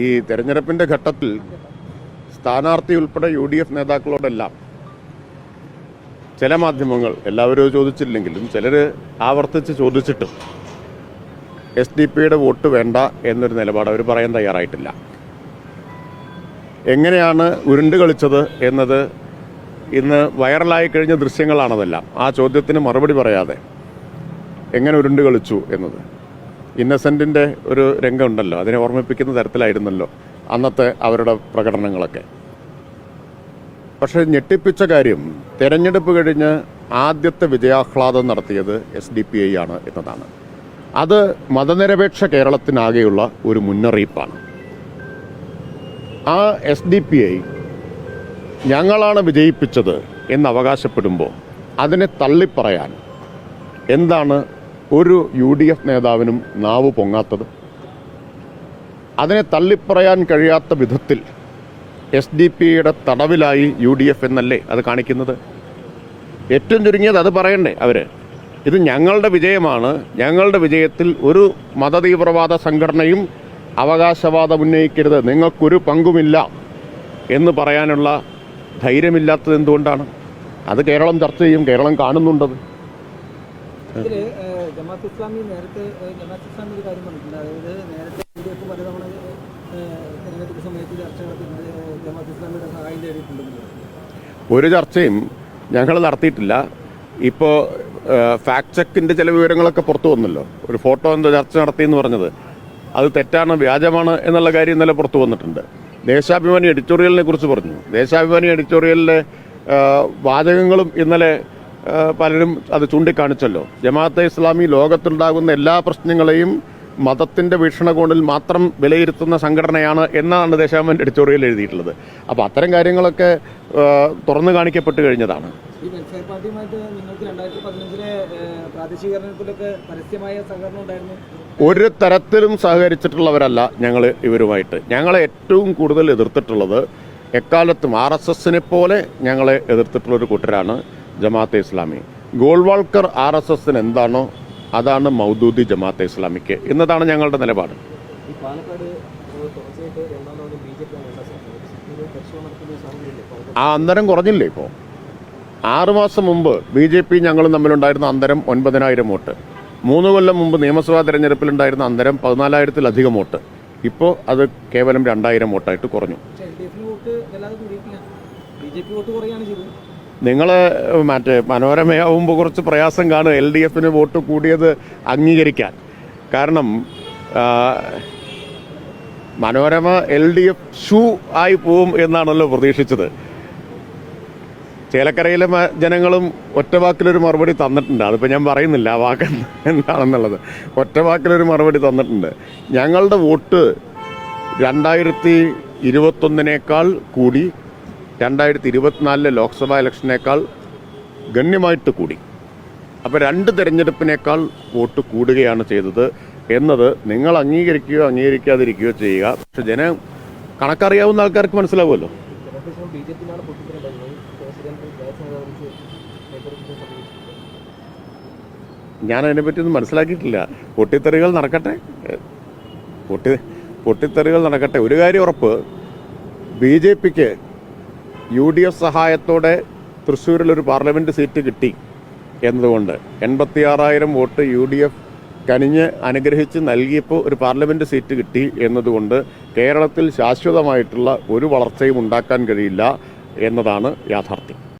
ഈ തെരഞ്ഞെടുപ്പിന്റെ ഘട്ടത്തിൽ സ്ഥാനാർത്ഥി ഉൾപ്പെടെ യു ഡി എഫ് നേതാക്കളോടെല്ലാം ചില മാധ്യമങ്ങൾ എല്ലാവരും ചോദിച്ചില്ലെങ്കിലും ചിലർ ആവർത്തിച്ച് ചോദിച്ചിട്ടും എസ് ഡി പിയുടെ വോട്ട് വേണ്ട എന്നൊരു നിലപാട് അവർ പറയാൻ തയ്യാറായിട്ടില്ല. എങ്ങനെയാണ് ഉരുണ്ട് കളിച്ചത് എന്നത് ഇന്ന് വൈറലായി കഴിഞ്ഞ ദൃശ്യങ്ങളാണതെല്ലാം. ആ ചോദ്യത്തിന് മറുപടി പറയാതെ എങ്ങനെ ഉരുണ്ട് കളിച്ചു എന്നത്. ഇന്നസെന്റിന്റെ ഒരു രംഗമുണ്ടല്ലോ. അതിനെ ഓർമ്മിപ്പിക്കുന്ന തരത്തിലായിരുന്നല്ലോ അന്നത്തെ അവരുടെ പ്രകടനങ്ങളൊക്കെ. പക്ഷേ ഞെട്ടിപ്പിച്ച കാര്യം തെരഞ്ഞെടുപ്പ് കഴിഞ്ഞ് ആദ്യത്തെ വിജയാഹ്ലാദം നടത്തിയത് എസ് ഡി പി ഐ ആണ് എന്നതാണ്. അത് മതനിരപേക്ഷ കേരളത്തിനാകെയുള്ള ഒരു മുന്നറിയിപ്പാണ്. ആ എസ് ഡി പി ഐ ഞങ്ങളാണ് വിജയിപ്പിച്ചത് എന്ന് അവകാശപ്പെടുമ്പോൾ അതിനെ തള്ളിപ്പറയാൻ എന്താണ് ഒരു യു ഡി എഫ് നേതാവിനും നാവ് പൊങ്ങാത്തത്. അതിനെ തള്ളിപ്പറയാൻ കഴിയാത്ത വിധത്തിൽ എസ് ഡി പിയുടെ തടവിലായി യു ഡി എഫ് എന്നല്ലേ അത് കാണിക്കുന്നത്? ഏറ്റവും ചുരുങ്ങിയത് അത് പറയണ്ടേ അവർ ഇത് ഞങ്ങളുടെ വിജയമാണ്. ഞങ്ങളുടെ വിജയത്തിൽ ഒരു മതതീവ്രവാദ സംഘടനയും അവകാശവാദം ഉന്നയിക്കരുത്. നിങ്ങൾക്കൊരു പങ്കുമില്ല എന്ന് പറയാനുള്ള ധൈര്യമില്ലാത്തത് എന്തുകൊണ്ടാണ്? അത് കേരളം ചർച്ച ചെയ്യും കേരളം കാണുന്നുണ്ടത്. ഇതിൽ ജമാഅത്ത് ഇസ്ലാമി നേരത്തെ ജമാഅത്ത് ഇസ്ലാമി ഒരു കാര്യം പറഞ്ഞിട്ടുണ്ട്. അതായത് നേരത്തെ യു ഡി എഫ് പലതവണ തെരഞ്ഞെടുപ്പ് സമയത്ത് ചർച്ച നടത്തിയിട്ടുണ്ട് ജമാഅത്ത് ഇസ്ലാമിയുടെ സഹായം തേടിയിട്ടുണ്ടെന്ന് ഒരു ചർച്ചയും ഞങ്ങൾ നടത്തിയിട്ടില്ല. ഇപ്പോൾ ഫാക്ട് ചെക്കിന്റെ ചില വിവരങ്ങളൊക്കെ പുറത്തു വന്നല്ലോ. ഒരു ഫോട്ടോ എന്തോ ചർച്ച നടത്തിയെന്ന് പറഞ്ഞത്. അത് തെറ്റാണ് വ്യാജമാണ് എന്നുള്ള കാര്യം ഇന്നലെ പുറത്തു വന്നിട്ടുണ്ട്. ദേശാഭിമാനി എഡിറ്റോറിയലിനെ കുറിച്ച് പറഞ്ഞു. ദേശാഭിമാനി എഡിറ്റോറിയലിലെ വാചകങ്ങളും ഇന്നലെ പലരും അത് ചൂണ്ടിക്കാണിച്ചല്ലോ. ജമാഅത്തെ ഇസ്ലാമി ലോകത്തുണ്ടാകുന്ന എല്ലാ പ്രശ്നങ്ങളെയും മതത്തിന്റെ വീക്ഷണകോണിൽ മാത്രം വിലയിരുത്തുന്ന സംഘടനയാണ് എന്നാണ് ദേശാമൻ എഡിറ്റോറിയൽ എഴുതിയിട്ടുള്ളത്. അപ്പോൾ അത്തരം കാര്യങ്ങളൊക്കെ തുറന്നു കാണിക്കപ്പെട്ട് കഴിഞ്ഞതാണ്. ഈ വെൽഫെയർ പാർട്ടിയുമായിട്ട് നിങ്ങൾക്ക് രണ്ടായിരത്തി പതിനഞ്ചിലെ ഏഹ്, പ്രാദേശിക തെരഞ്ഞെടുപ്പിലൊക്കെ പരസ്യമായ സഹകരണം ഉണ്ടായിരുന്നു? ഒരു തരത്തിലും സഹകരിച്ചിട്ടുള്ളവരല്ല ഞങ്ങൾ ഇവരുമായിട്ട്. ഞങ്ങളെ ഏറ്റവും കൂടുതൽ എതിർത്തിട്ടുള്ളത് എക്കാലത്തും ആർ എസ് എസിനെ പോലെ ഞങ്ങളെ എതിർത്തിട്ടുള്ളൊരു കൂട്ടരാണ്. ജമാഅത്തെ ഇസ്ലാമി. ഗോൾവാൾക്കർ ആർ എസ് എസിന് എന്താണോ അതാണ് മൗദൂദി ജമാഅത്തെ ഇസ്ലാമിക്ക്. എന്നതാണ് ഞങ്ങളുടെ നിലപാട്. ആ അന്തരം കുറഞ്ഞില്ലേ ഇപ്പോൾ ആറുമാസം മുമ്പ് ബി ജെ പി ഞങ്ങളും തമ്മിലുണ്ടായിരുന്ന അന്തരം ഒൻപതിനായിരം വോട്ട്. മൂന്ന് കൊല്ലം മുമ്പ് നിയമസഭാ തെരഞ്ഞെടുപ്പിലുണ്ടായിരുന്ന അന്തരം പതിനാലായിരത്തിലധികം വോട്ട്. ഇപ്പോൾ അത് കേവലം രണ്ടായിരം വോട്ടായിട്ട് കുറഞ്ഞു. നിങ്ങൾ മറ്റേ മനോരമയാവുമ്പോൾ കുറച്ച് പ്രയാസം കാണും എൽ ഡി എഫിന് വോട്ട് കൂടിയത് അംഗീകരിക്കാൻ. കാരണം മനോരമ എൽ ഡി എഫ് ഷൂ ആയി പോവും എന്നാണല്ലോ പ്രതീക്ഷിച്ചത്. ചേലക്കരയിലെ ജനങ്ങളും ഒറ്റവാക്കിലൊരു മറുപടി തന്നിട്ടുണ്ട്. അതിപ്പോൾ ഞാൻ പറയുന്നില്ല ആ വാക്ക് എന്താണെന്നുള്ളത്. ഒറ്റവാക്കിലൊരു മറുപടി തന്നിട്ടുണ്ട്. ഞങ്ങളുടെ വോട്ട് രണ്ടായിരത്തി ഇരുപത്തൊന്നിനേക്കാൾ കൂടി രണ്ടായിരത്തി ഇരുപത്തിനാലിലെ ലോക്സഭാ ഇലക്ഷനേക്കാൾ ഗണ്യമായിട്ട് കൂടി. അപ്പോൾ രണ്ട് തിരഞ്ഞെടുപ്പിനേക്കാൾ വോട്ട് കൂടുകയാണ് ചെയ്തത് എന്നത് നിങ്ങൾ അംഗീകരിക്കുകയോ അംഗീകരിക്കാതിരിക്കുകയോ ചെയ്യുക. പക്ഷെ ജന കണക്കറിയാവുന്ന ആൾക്കാർക്ക് മനസ്സിലാവുമല്ലോ. ഞാൻ അതിനെപ്പറ്റിയൊന്നും മനസ്സിലാക്കിയിട്ടില്ല. പൊട്ടിത്തെറികൾ നടക്കട്ടെ. പൊട്ടി പൊട്ടിത്തെറികൾ നടക്കട്ടെ. ഒരു കാര്യം ഉറപ്പ്. ബി ജെ പിക്ക് യു ഡി എഫ് സഹായത്തോടെ തൃശ്ശൂരിൽ ഒരു പാർലമെന്റ് സീറ്റ് കിട്ടി എന്നതുകൊണ്ട് എൺപത്തിയാറായിരം വോട്ട് യു ഡി എഫ് കനിഞ്ഞ് അനുഗ്രഹിച്ച് നൽകിയപ്പോൾ ഒരു പാർലമെന്റ് സീറ്റ് കിട്ടി എന്നതുകൊണ്ട് കേരളത്തിൽ ശാശ്വതമായിട്ടുള്ള ഒരു വളർച്ചയും ഉണ്ടാക്കാൻ കഴിയില്ല എന്നതാണ് യാഥാർത്ഥ്യം.